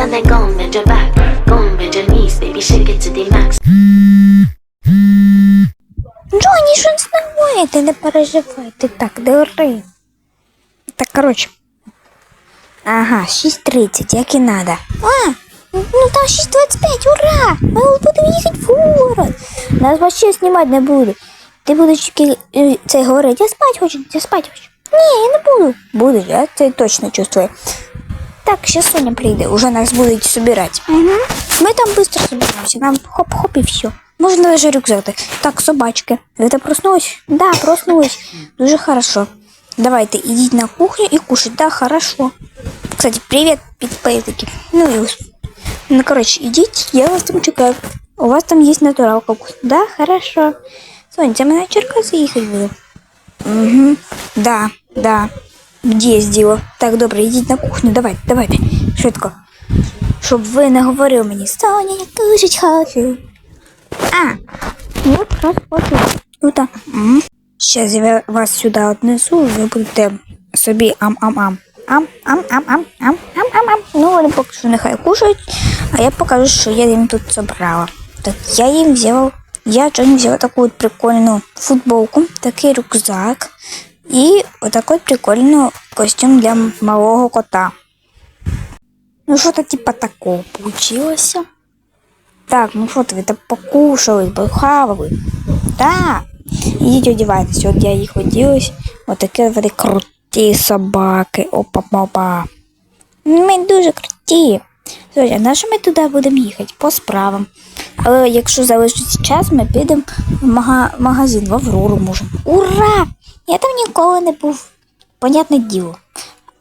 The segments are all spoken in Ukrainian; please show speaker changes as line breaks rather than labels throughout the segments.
and then go bend your back. Go bend your knees, baby, shake it to the max.
Джоні, що знаєте, не переживайте так, диви. Так, коротше. Ага, 6.30, як і надо. А, ну там 6.25, ура! Ми будемо їхати в город. Нас вообще знімати не буде. Ти будеш е, це говорити, я спать хочу, я спать хочу. Ні, я не буду. Будеш, я це точно чувствую. Так, сейчас Соня прийде, уже нас будуть собирать. Угу. Ми там быстро собираемся, нам хоп-хоп і все. Можна даже рюкзак. дати. Так, собачки. Ви там проснулись? Да, проснулись. Дуже хорошо. Давайте, ідіть на кухню і кушать. Да, хорошо. Кстати, привет, підписники. Ну і ось. Ну, короче, идите, я вас там чекаю. У вас там есть натуралка вкус. Да, хорошо. Соня, це ми на Черкаси їхати буде? Угу. Да, да. Є діло. Так, добре, йдіть на кухню, давайте, давайте. Швидко. Щоб ви не говорили мені, Соня, я кушать хочу. А, ну, якраз хочу. Ну так. Зараз я вас сюди отнесу, ви будете собі ам-ам-ам. Ам-ам-ам-ам-ам-ам-ам. Ну, вони поки що нехай кушають, а я покажу, що я їм тут собрала. Так, я їм взяла, я Джоні взяла таку от прикольну футболку, такий рюкзак і отакий прикольний костюм для малого кота. Ну, що-то типа такого получилося. Так, ну що ви так покушали, похавали. Так. Ідіть одівайтесь, от я їх оділась. Отакі вони круті собаки. Опа-папа. Ми дуже круті. Слухай, а на що ми туди будемо їхати? По справам. Але якщо залишиться час, ми підемо в мага- магазин в Аврору можемо. Ура! Я там ніколи не був. Понятне діло.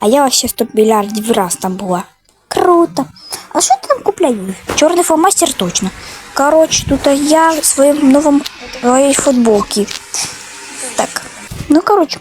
А я ще 100 мільярдів раз там була. Круто. А що ти там купляєш? Чорний фломастер точно. Коротше, тут я в своєму новому своїй футболці. Так. Ну, коротше.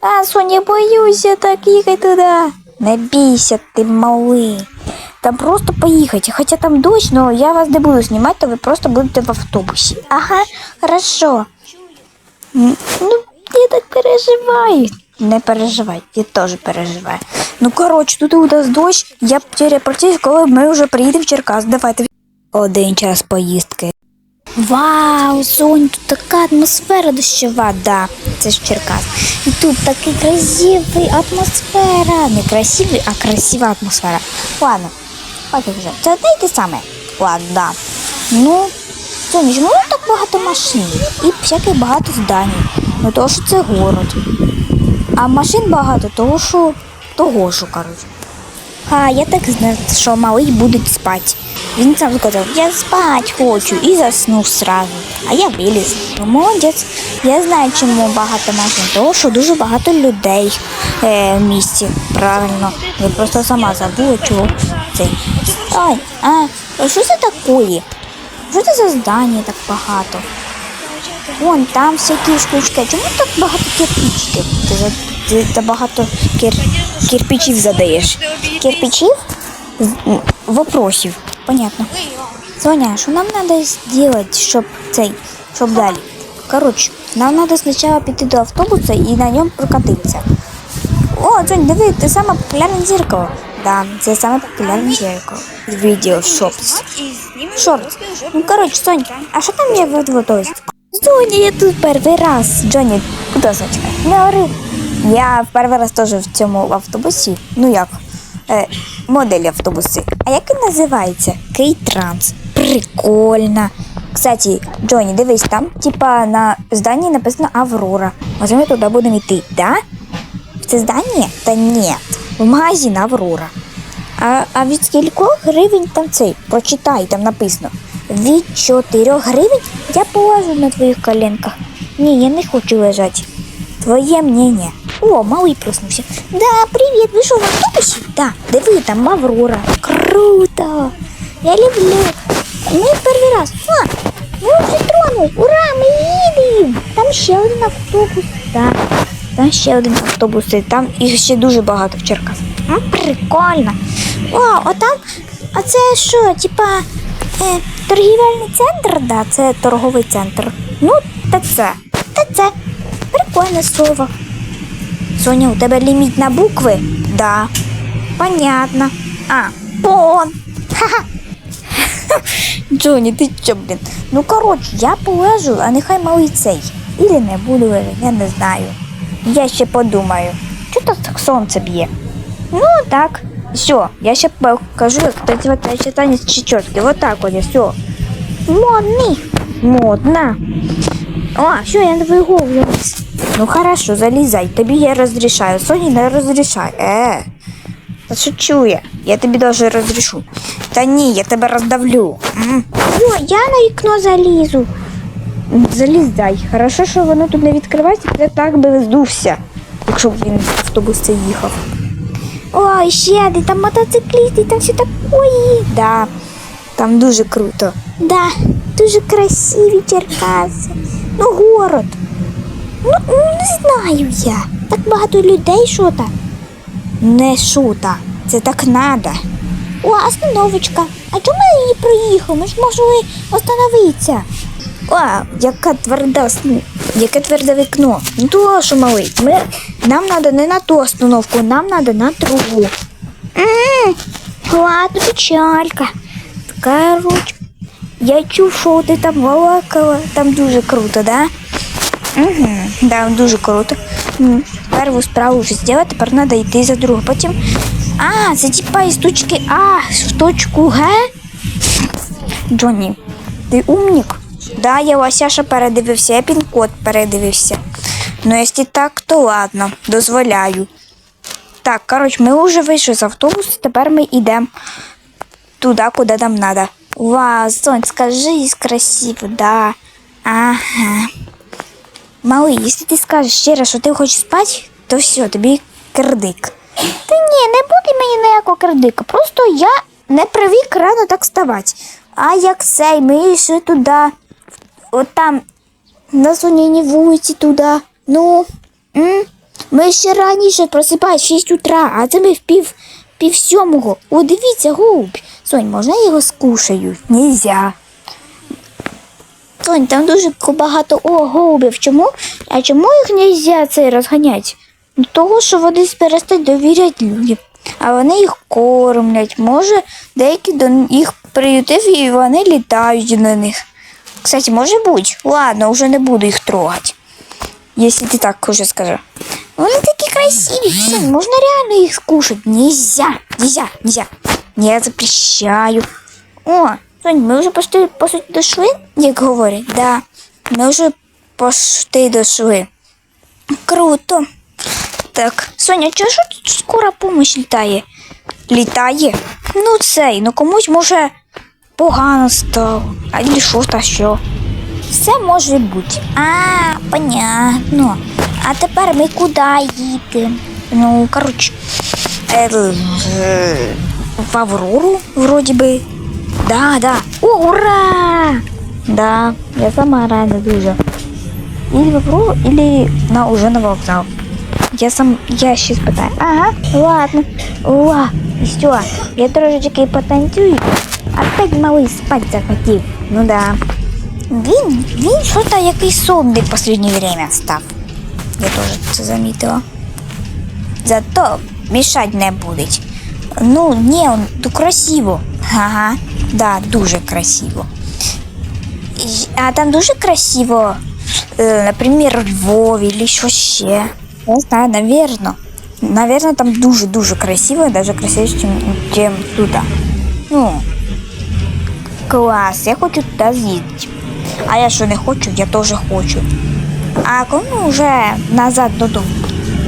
А, Соня, боюся так їхати туди. Не бійся, ти малий. Там просто поїхати. Хоча там дощ, але я вас не буду знімати, то ви просто будете в автобусі. Ага, хорошо. М, Ну, я так переживаю. Не переживай, я теж переживаю. Ну, коротше, тут у нас дощ, я перепротив, коли ми вже приїдемо в Черкас. Давайте. Один час поїздки. Вау, Сонь, тут така атмосфера дощова, да, це ж Черкас. І тут такий красивий атмосфера. Не красивий, а красива атмосфера. Ладно, поки вже. Це одне й те саме. Ладно, да. Ну, Соня, чому тут так багато машин? І всяких багато зданий. Ну того, що це город. А машин багато, того що того що, коротше. А, я так знав, що малий буде спати. Він сам сказав, я спать хочу і заснув сразу. А я виліз. Ну, молодець. Я знаю, чому багато машин. Тому що дуже багато людей е, в місті. Правильно. Я просто сама забула, чого це. Ой, а що це таке? Що це за здання так багато? Вон там всякі штучки. Чому так багато кирпичів? Ти, за- ти, ти багато кир, кирпичів задаєш. Кирпичів? З- м, Вопросів. Понятно. Соня, що нам треба зробити, щоб цей, щоб далі? Коротше, нам треба спочатку піти до автобуса і на ньому прокатитися. О, Джонь, диви, ти саме популярне зеркало. Да, це саме популярне зеркало. Відео Shorts. Shorts. Ну, коротше, Сонь, а що там є в автобусі? Соня, я тут перший раз. Джонні, куди Сонечка? Не ори. Я перший раз теж в цьому автобусі. Ну як? Е, модель автобуси. А як він називається? Кейтранс. Прикольно. Кстати, Джонні, дивись, там, типа, на зданні написано Аврора. Може ми туди будемо йти, да? В це здання? Та ні. В магазин Аврора. А, а від скількох гривень там цей? Прочитай, там написано. Від 4 гривень я положу на твоїх коленках. Ні, я не хочу лежати. Твоє мнение. О, малий проснувся. Да, привіт, ви що в автобусі? Да, диви, там Аврора. Круто. Я люблю. Ми перший раз. А, ми вже тронули. Ура, ми їдемо. Там ще один автобус. Так, там ще один автобус. і Там їх ще дуже багато в Черкас. Прикольно. О, отам, а це що, типа е, торгівельний центр? Да, це торговий центр. Ну, та це. Та це. Прикольне слово. Соня, у тебе ліміт на букви? Да. Понятно. А, пон. Джоні, ти що, блін? Ну коротше, я полежу, а нехай малий цей. Ілі не буду я не знаю. Я ще подумаю. Чого так сонце б'є? Ну так. Все, я ще покажу, працювати ще танець чечотки. Вот так вот, все. Модний. Модно. О, все, я не виговлююсь. Ну хорошо, залізай. Тобі я розрішаю. Соні не розрішай. Е. Шучу я. Я тобі даже розрішу. Та ні, я тебе роздавлю. М. Я на вікно залізу. Залізай. Хорошо, що воно тут не відкривається, я так би здувся, якщо б він автобус це їхав. Ой, ще де там мотоциклісти, там все такое. Да, там дуже круто. Да, дуже красиві Черкаси. Ну, город. Ну, не знаю я. Так багато людей, що там. Не шута. Це так надо. О, остановочка. А чому ми її проїхали? Ми ж могли остановитися. О, яка тверда, яке тверде вікно. Ну то що малий, ми, нам треба не на ту остановку, нам треба на другу. М, Ладно, печалька. Короче, я чув, що там балакала. Там дуже круто, да? Угу, да, дуже круто. Перву справу вже зробила, тепер треба йти за другу. Потім. А, це типа із точки А в точку Г. Джонні, ти умник? Да, я Васяша передивився, я пін-код передивився. Ну, якщо так, то ладно, дозволяю. Так, коротше, ми вже вийшли з автобусу, тепер ми йдемо туди, куди нам треба. Вау, Сонь, скажи красиво, да. Ага. Малий, якщо ти скажеш ще раз, що ти хочеш спати, то все, тобі кирдик. Та ні, не буде мені ніякого кирдика. Просто я не привик рано так вставати. А як цей, ми йшли туди, от там, на соняній вулиці туди. Ну, м? ми ще раніше просипають в 6 утра, а це ми в пів, пів сьомого. О, дивіться, голубь. Сонь, можна я його скушаю? Нельзя. Сонь, там дуже багато о, голубів. Чому? А чому їх не можна цей розганяти? Ну, того, що вони перестають довіряти людям. А вони їх кормлять. Може, деякі до їх приютив і вони літають на них. Кстати, може бути. Ладно, вже не буду їх трогати. Якщо ти так уже скажи. Вони такі красиві. Сонь, можна реально їх скушати? Нельзя, нельзя, нельзя. Я запрещаю. О, Сонь, ми вже почти по суті дошли, як говорять. Да, ми вже почти дошли. Круто. Так, Соня, чого ж тут скора помощь літає? Літає? Ну цей, ну комусь може погано стало. А що та що? Все може бути. А, понятно. А тепер ми куди їдемо? Ну, коротше, е, е, в Аврору, вроді би. Да, да. О, ура! Да, я сама рада дуже. Или в Аврору, или на, уже на вокзал. Я сам, я ще спитаю. Ага, ладно. О, все, я трошечки потанцюю. Опять малий спать захотів. Ну да. Він, він що-то якийсь сонний в останнє время став. Я теж це замітила. Зато мішать не будуть. Ну, ні, он, то красиво. Ага, да, дуже красиво. І- А там дуже красиво, е, наприклад, в Львові чи що ще. Не знаю, наверно. Наверно, там дуже-дуже красиво, даже красивіше, чим, чим тут. Ну, клас, я хочу туди з'їздити. А я що не хочу, я теж хочу. А коли вже назад додому?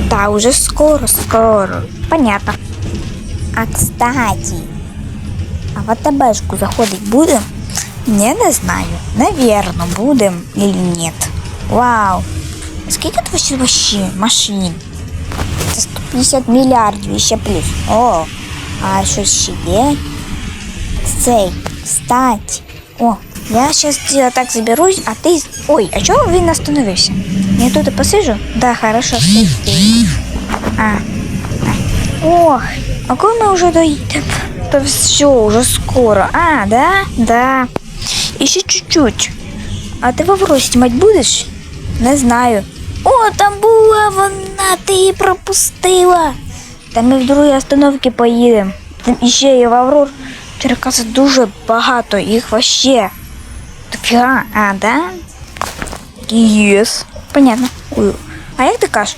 Та уже скоро, скоро. Понятно. А кстати, а в АТБшку заходить будем? Я не знаю. Наверно, будем или нет. Вау. Скільки тут вообще, машин? Це 150 мільярдів і ще плюс. О, а що ще є? Цей, встать. О, я сейчас так заберусь, а ты... Ой, а чого він остановився? Я тут посижу? Да, хорошо. А. Ох, а коли ми вже доїдемо? Та все, уже скоро. А, да? Да. І ще чуть-чуть. А ти в Аврорі знімати будеш? Не знаю. О, там була вона, ти її пропустила. Та ми в другій остановці поїдемо. Там іще є в Аврор Черкаси дуже багато, їх вообще. Дофіга, а, да? Єс. Понятно. А як ти кажеш?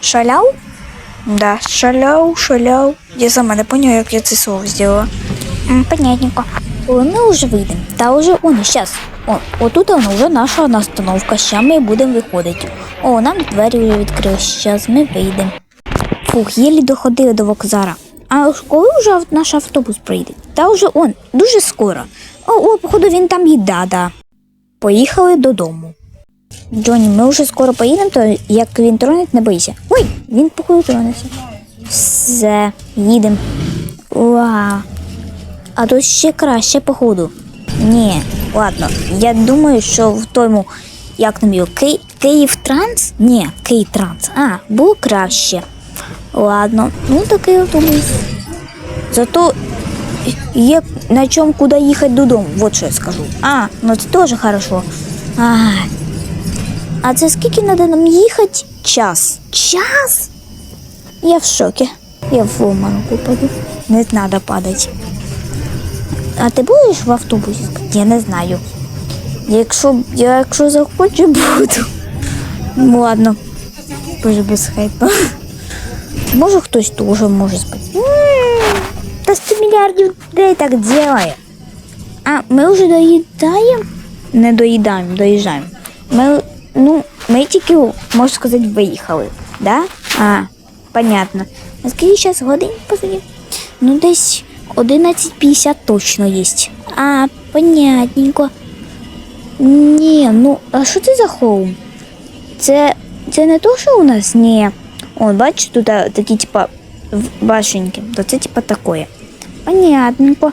Шаляв? Да, шаляв, шаляв. Я сама не поняла, як я це слово зробила. Понятненько. Ми вже вийдемо, та вже он, щас. О, отут воно вже наша остановка, ща ми будемо виходити. О, нам двері вже відкрили, щас ми вийдемо. Фух, єлі доходили до вокзара. А коли вже наш автобус прийде? Та вже он, дуже скоро. О, о, походу він там їда, да. Поїхали додому. Джоні, ми вже скоро поїдемо, то як він тронеть, не бойся. Ой, він походу тронеться. Все, їдемо. Вау. А тут ще краще, походу. Ні, ладно. Я думаю, що в тому, як там його, Ки... Київ Транс? Ні, Київ Транс. А, було краще. Ладно, ну такий автобус. Зато є на чому куди їхати додому, вот що я скажу. А, ну це теж хорошо. А, а це скільки треба нам їхати? Час. Час? Я в шокі. Я в обманку паду. Не треба падати. А ти будеш в автобусі? Я не знаю. Якщо, я, якщо захочу, буду. Ну ладно. Боже, безхайтно. Може хтось теж може спати. Та 100 мільярдів людей так делає. А, ми вже доїдаємо? Не доїдаємо, доїжджаємо. Ми, ну, ми тільки, можна сказати, виїхали. Да? А, понятно. А скільки зараз годин посидів? Ну, десь 11.50 точно є. А, понятненько. Ні, ну, а що це за хоум? Це, це не то, що у нас? Ні. О, бачиш, тут такі, типа, башеньки. То це типа такое. Понятненько.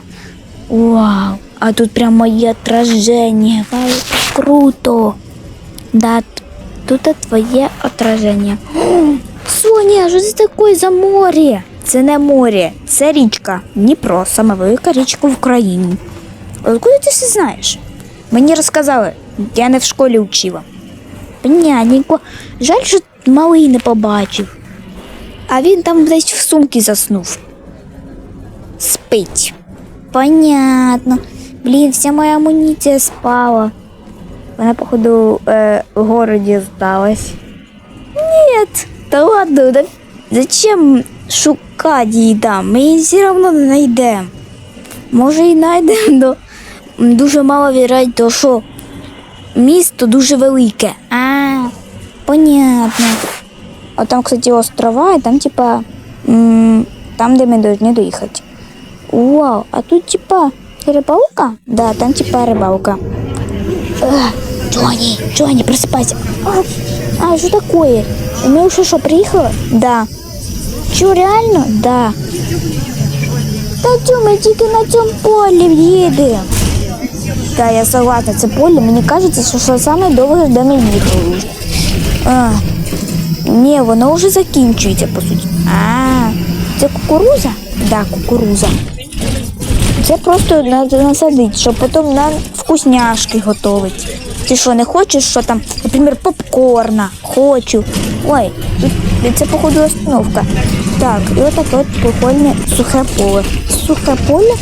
Вау. А тут прям моє отражение. Вау, круто. Да, тут твоє отражение. Соня, що це таке за море? Це не море, це річка. Дніпро, сама велика річка в Україні. Откуда ти це знаєш? Мені розказали, я не в школі вчила. Понятненько. Жаль, що малий не побачив. А він там десь в сумці заснув. Спить. Понятно. Блін, вся моя амуніція спала. Вона, походу, е, в городі здалась. Нет, да ладно, да зачем шукати там? Ми її все одно не знайдемо. Може і знайдемо, но дуже мало вірать, то що місто дуже велике. А, понятно. А там, кстати, острова, і там, типа, там, де ми повинні доїхати. Вау, а тут, типа, рибалка? Да, там, типа, рибалка. Эх, Джонни, Джонни, просыпайся. А, а что такое? Мы уже что, приехала? Да. Че, реально? Да. Та чё, ми тільки на цьому полі їдемо. Да, я согласна, це поле, мені кажеться, що, що саме довго де ми їхали. вже. А, ні, воно вже закінчується, по суті. А, це кукуруза? Да, кукуруза. Це просто треба насадити, щоб потім нам вкусняшки готувати. Ти що, не хочеш, що там, наприклад, попкорна? Хочу. Ой, це походу остановка. Так, і отаке от прикольне сухе поле. Сухе поле.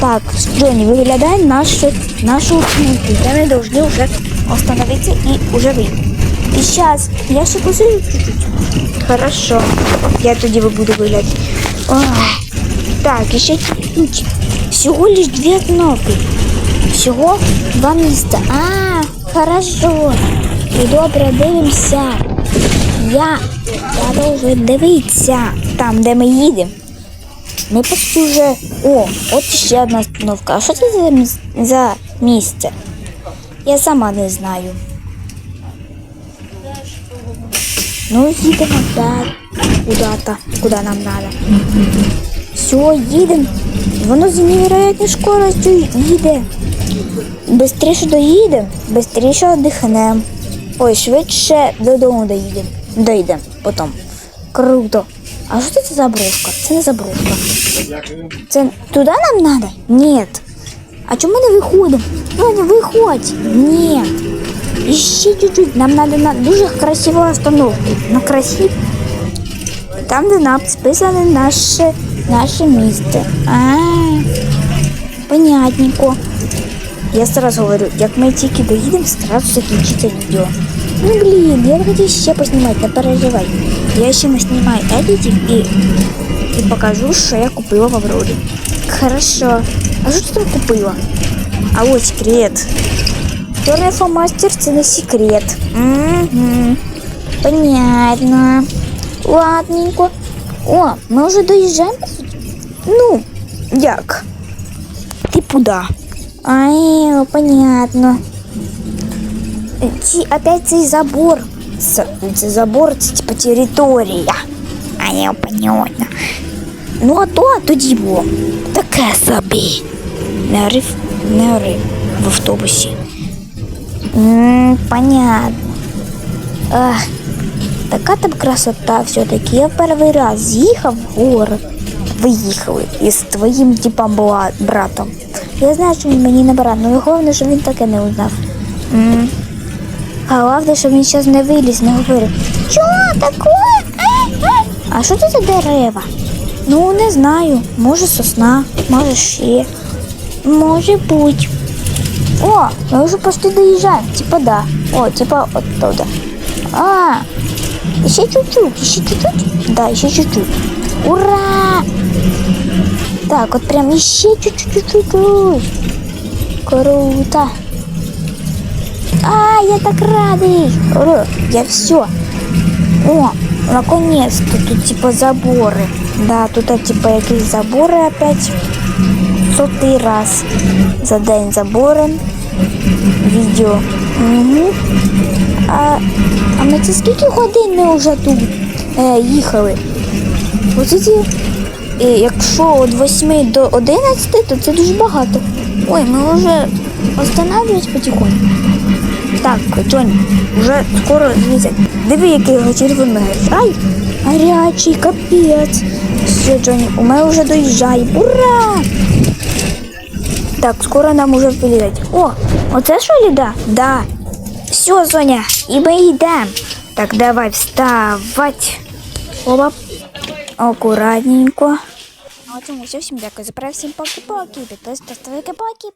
Так, Джонні, виглядає наше, нашу остановку. Де ми повинні вже остановитися і вже вийти. І зараз, я ще посидю чуть-чуть. Хорошо. Я тоді буду виглядати. Ой. Так, і ще чуть. Всього лиш дві кнопки. Всього два міста. А, хорошо. І добре дивимося. Я, должен дивитися там, де ми їдемо. Ми почти вже. О, от ще одна остановка. А що це за, міс- за місце? Я сама не знаю. Ну, їдемо далі. Куда-то, куди нам треба. Все, їдемо. Воно з невероятною скоростю їде. Бистріше доїдемо, бистріше віддихнемо. Ой, швидше додому доїдемо. Доїдемо потім. Круто. А що це за бровка? Це не забровка. Це туди нам треба? Ні. А чому не виходимо? Ваня, виходь. Ні. Ще чуть-чуть. Нам треба на дуже красиву остановку. На красиву. Там, де написано наше, наше місце. А, понятненько. Я сразу говорю, як ми тільки доїдемо, сразу закінчиться відео. Ну блін, я хотів ще поснімати, не переживай. Я ще не знімаю едитів і, і покажу, що я купила в Аврорі. Хорошо. А що ти там купила? А ось секрет. Чорний фломастер це не секрет. Угу. Понятно. Ладненько. О, ми вже доїжджаємо. Ну, як? Типу да. Ай, понятно. Ці, опять цей забор. С- Це забор, це типа територія. А я понятно. Ну, а то тоді було таке собі. Не рив, не рив в автобусі. М, понятно. Ах, Така там красота все-таки. Я перший раз їхав в город. Виїхали із твоїм типом була братом. Я знаю, що він мені не брат, але головне, що він таке не узнав. М. А головне, що він зараз не виліз, не говорив. Що таке? Е, е. А що це за дерева? Ну, не знаю. Може сосна, може ще. Може бути. О, мы уже почти доезжаем. Типа да. О, типа оттуда. А, еще чуть-чуть, еще чуть-чуть. Да, еще чуть-чуть. Ура! Так, вот прям еще чуть-чуть, чуть-чуть. Круто. А, я так радый. Ура, я все. О, наконец-то тут типа заборы. Да, тут а, типа якісь забори опять. Сотий раз за день забором. Відео. Угу. А, а ми це скільки годин ми вже тут е, їхали? Оце ці, е, якщо від 8 до 11, то це дуже багато. Ой, ми вже останавливаемся потихоньку. Так, Джонні, вже скоро дивіться. Диви, який червоний грай. Гарячий, капець. Все, Джонні, у мене вже доїжджає. Ура! Так, скоро нам уже вилітать. О, оце що ліда? Да. Все, Соня, і мы йдемо. Так, давай вставать. Опа. Аккуратненько. А вот все, всем дякую за прав, всем поки-поки. Підписуйтесь, ставайте поки-поки.